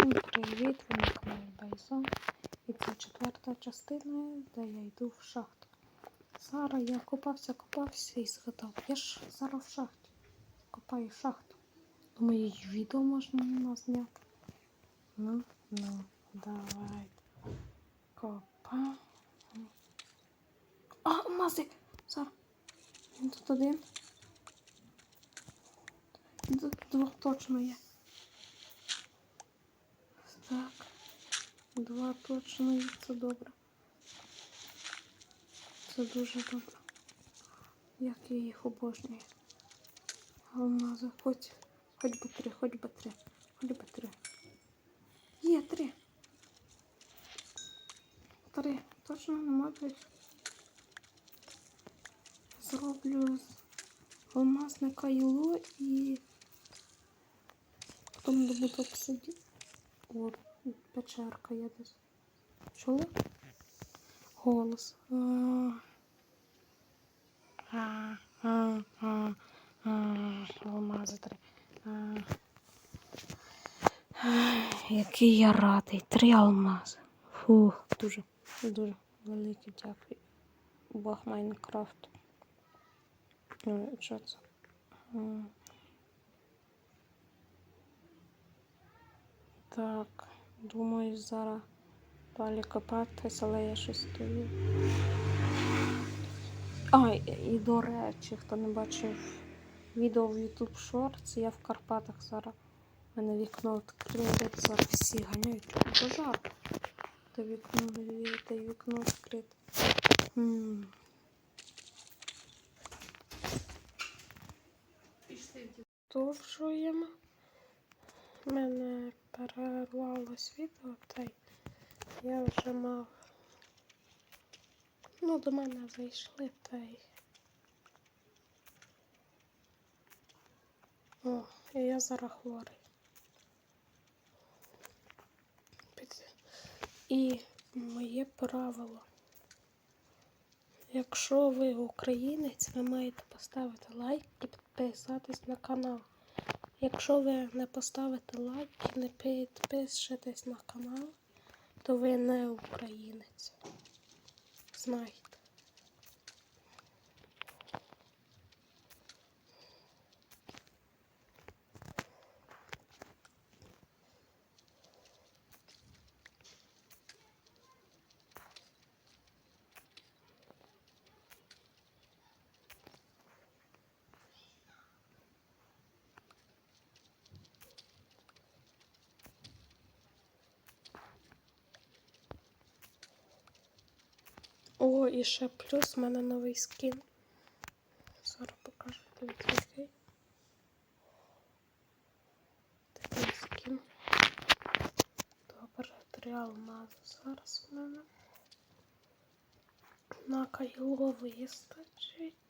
Всім привіт, ви на каналі Байсон. І це четверта частина, де я йду в шахту. Зараз я копався, копався і згадав. Я ж зараз в шахті. Копаю шахту. Думаю, і відео можна на зняти. Ну, ну, давай. Копа. А, мазик! Зараз. Він тут один. Двох точно є. Так. Два точно є, це добре. Це дуже добре. Як я їх обожнюю. Алмази, хоч, хоч би три, хоч би три, хоч би три. Є три. Три. Точно нема більше. Зроблю з алмазне кайло і потім добуду обсидіан. От, печерка є десь. Чули? Голос. Алмази три. Який я радий. Три алмази. Фух, дуже, дуже велике дякую. Бог Майнкрафт. Що це? Так, думаю, зараз далі копатись, але я щось стою. А, і, до речі, хто не бачив відео в YouTube Shorts, я в Карпатах зараз. У мене вікно відкрите, зараз всі ганяють. Пожар. Та вікно, та вікно відкрите. Продовжуємо. Мене перервалось відео, та й я вже мав. Ну, до мене зайшли та й. О, і я зараз хворий. І моє правило. Якщо ви українець, ви маєте поставити лайк і підписатись на канал. Якщо ви не поставите лайк і не підпишетесь на канал, то ви не українець. Знайте. О, і ще плюс в мене новий скін. Зараз покажу дивіться який. Такий скін. Добре, тріал алмази зараз в мене. На кайло вистачить.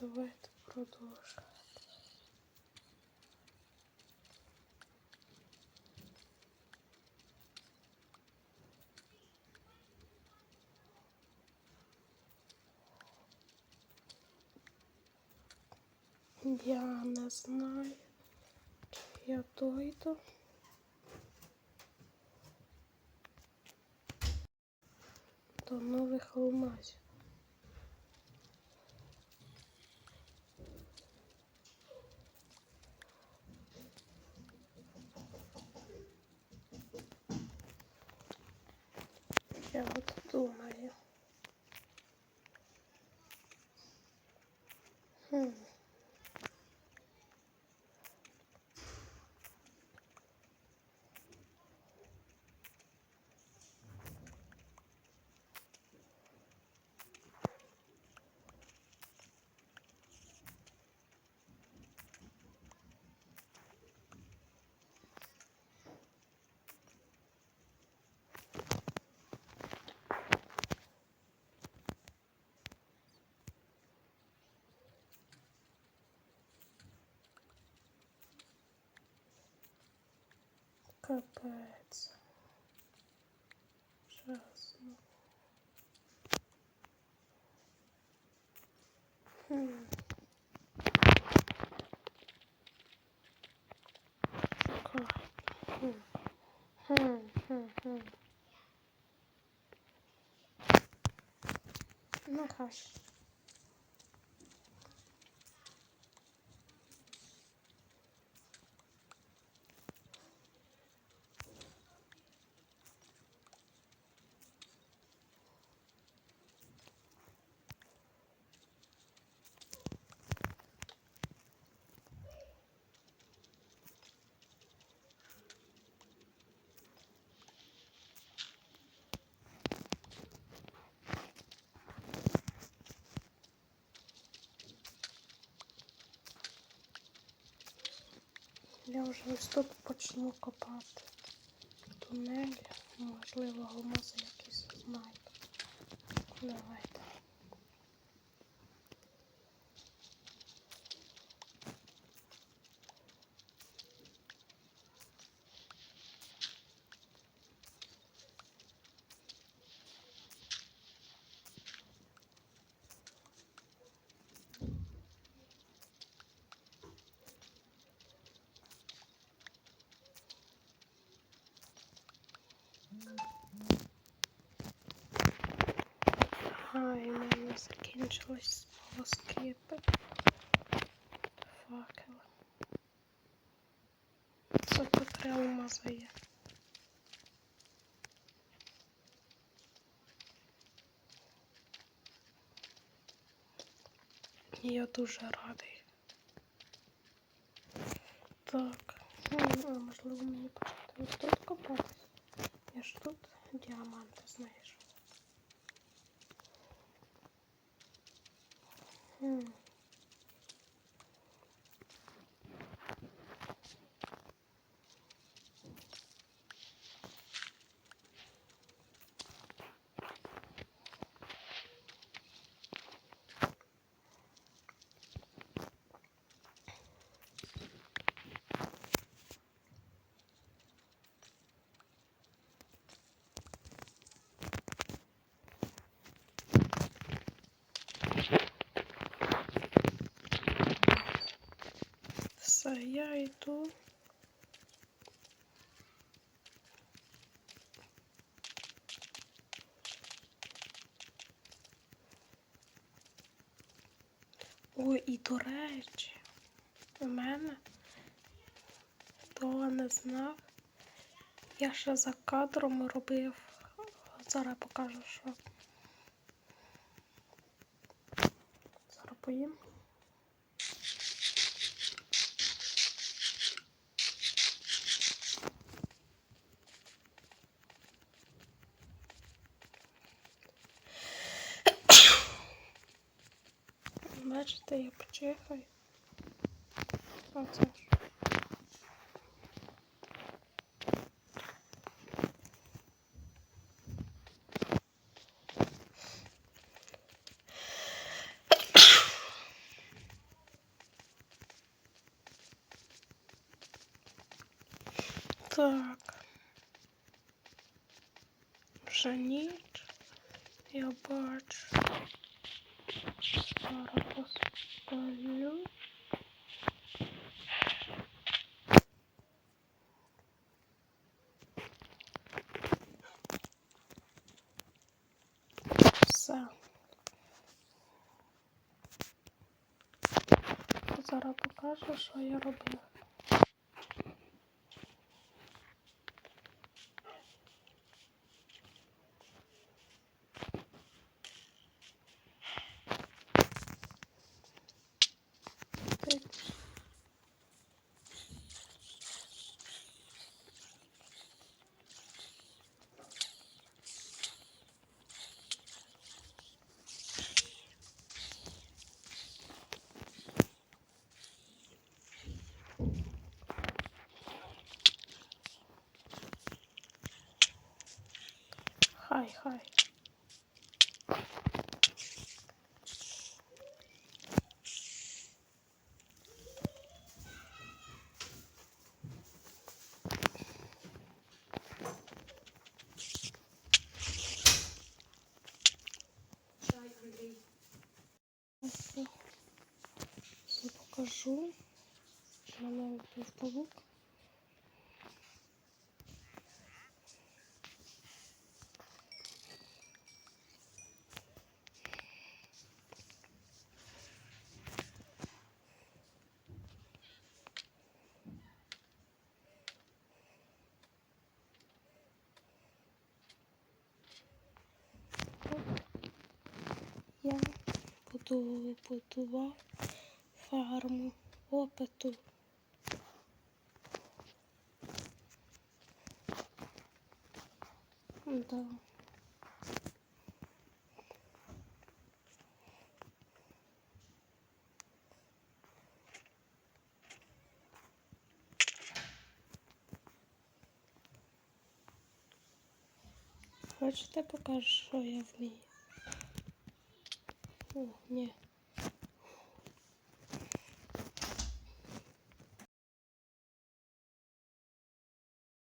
Давайте продовжимо. Я не знаю, чи я дойду. До нових алмазів. Я от думаю. Хм. Капець. Чесно. Хм. Шукай. Хм. Хм, хм, хм. Ну, хаш. Я вже ось тут почну копати тунель. Можливо, алмази якісь знайду. Давайте. закінчились волоскипи. Факели. Це тут три алмази є. І Я дуже радий. Так, ну, а можливо мені почати ось тут копатись. Я ж тут діаманти знайшов. 음. Йду. Ой, і до речі, у мене, хто не знав, я ще за кадром робив. Зараз покажу, що. Зараз поїм. Бачите, я почихаю. Оце ж. Так. Вже ніч. Я бачу. Зараз поспалю. Все. Зараз покажу, що я робив. Так. Хай, хай. покажу. У мене був павук. Я буду будував фарму опиту. Да. Хочете покажу, що я ней. О, нет.